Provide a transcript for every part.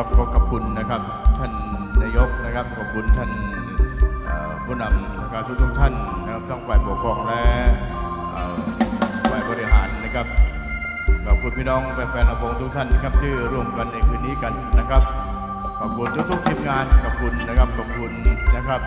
ต้องขอบคุณนะครับ ท่านนายกนะครับขอบคุณท่านผู้นำนะครับทุกๆท่านนะครับทั้งฝ่ายปกครองและฝ่ายบริหารนะครับขอบคุณพี่น้องแฟนๆละครทุกท่านนะครับที่ร่วมกันในคืนนี้กันนะครับขอบคุณทุกทุกทีมงานขอบคุณนะครับขอบคุณนะครับ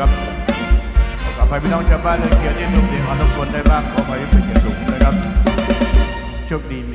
ครับขออภัยพี่น้องชาวบ้านเลยเกียวที่ทุกเสียงของทุกคนได้บ้างขออภัยที่เป็นเกียรติสูงนะครับโชคดีม